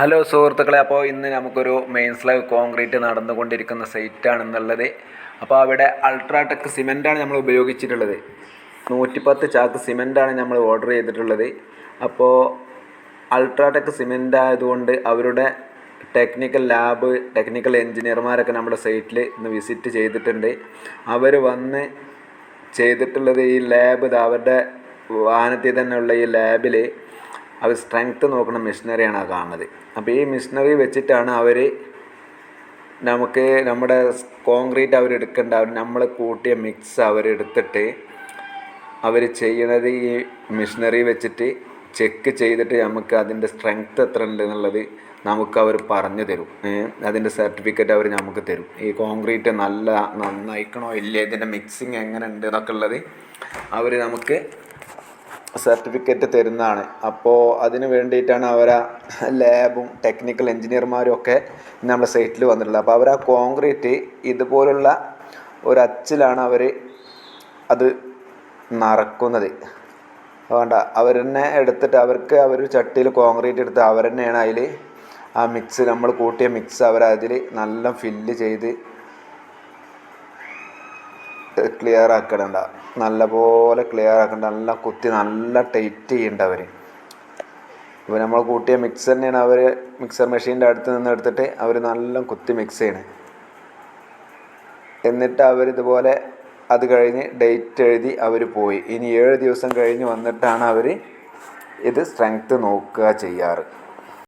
Hello സുഹൃത്തുക്കളെ അപ്പോൾ ഇന്ന് നമുക്കൊരു മെയിൻ സ്ലാബ് കോൺക്രീറ്റ് നടന്നുകൊണ്ടിരിക്കുന്ന സൈറ്റാണെന്നുള്ളത് അപ്പോൾ അവിടെ അൾട്രാടെക് സിമെന്റാണ് നമ്മൾ ഉപയോഗിച്ചിട്ടുള്ളത്. നൂറ്റിപ്പത്ത് ചാക്ക് സിമെന്റാണ് നമ്മൾ ഓർഡർ ചെയ്തിട്ടുള്ളത്. അപ്പോൾ അൾട്രാടെക് സിമെന്റ് ആയതുകൊണ്ട് അവരുടെ ടെക്നിക്കൽ ലാബ് ടെക്നിക്കൽ എൻജിനീയർമാരൊക്കെ നമ്മുടെ സൈറ്റിൽ ഇന്ന് വിസിറ്റ് ചെയ്തിട്ടുണ്ട്. അവർ വന്ന് ചെയ്തിട്ടുള്ളത് ഈ ലാബ് അവരുടെ വാഹനത്തിൽ തന്നെയുള്ള ഈ ലാബിൽ അവർ സ്ട്രെങ്ത്ത് നോക്കുന്ന മെഷീനറിയാണ് കാണുന്നത്. അപ്പോൾ ഈ മെഷീനറി വെച്ചിട്ടാണ് അവർ നമുക്ക് നമ്മുടെ കോൺക്രീറ്റ് അവരെടുക്കേണ്ട അവർ നമ്മൾ കൂട്ടിയ മിക്സ് അവരെടുത്തിട്ട് അവർ ചെയ്യുന്നത് ഈ മെഷീനറി വെച്ചിട്ട് ചെക്ക് ചെയ്തിട്ട് നമുക്ക് അതിന്റെ സ്ട്രെങ്ത്ത് എത്ര ഉണ്ട് എന്നുള്ളത് നമുക്ക് അവർ പറഞ്ഞു തരും. അതിന്റെ സർട്ടിഫിക്കറ്റ് അവർ നമുക്ക് തരും. ഈ കോൺക്രീറ്റ് നല്ല നന്നായിക്കണോ ഇല്ലേ ഇതിന്റെ മിക്സിങ് എങ്ങനെ ഉണ്ട് എന്നൊക്കെ ഉള്ളത് അവർ നമുക്ക് സർട്ടിഫിക്കറ്റ് തരുന്നതാണ്. അപ്പോൾ അതിന് വേണ്ടിയിട്ടാണ് അവരാ ലാബും ടെക്നിക്കൽ എൻജിനീയർമാരും ഒക്കെ നമ്മുടെ സൈറ്റിൽ വന്നിട്ടുള്ളത്. അപ്പോൾ അവർ ആ കോൺക്രീറ്റ് ഇതുപോലുള്ള ഒരു അച്ചിലാണ് അവർ അത് നിറക്കുന്നത്. വേണ്ട. അവർ തന്നെ എടുത്തിട്ട് അവർക്ക് അവർ ചട്ടിയിൽ കോൺക്രീറ്റ് എടുത്ത് അവർ തന്നെയാണ് അതിൽ ആ മിക്സ് നമ്മൾ കൂട്ടിയ മിക്സ് അവർ അതിൽ നല്ല ഫില്ല് ചെയ്ത് ക്ലിയർ ആക്കണ്ട. നല്ലപോലെ ക്ലിയർ ആക്കണ്ട. നല്ല കുത്തി നല്ല ടൈറ്റ് ചെയ്യണ്ട അവർ ഇപ്പോൾ നമ്മൾ കൂട്ടിയ മിക്സ് തന്നെയാണ് അവർ മിക്സർ മെഷീന്റെ അടുത്ത് നിന്ന് എടുത്തിട്ട് അവർ നല്ല കുത്തി മിക്സ് ചെയ്യണേ. എന്നിട്ട് അവരിതുപോലെ അത് കഴിഞ്ഞ് ഡേറ്റ് എഴുതി അവർ പോയി. ഇനി ഏഴ് ദിവസം കഴിഞ്ഞ് വന്നിട്ടാണ് അവർ ഇത് സ്ട്രെങ്ത്ത് നോക്കുക ചെയ്യാറ്.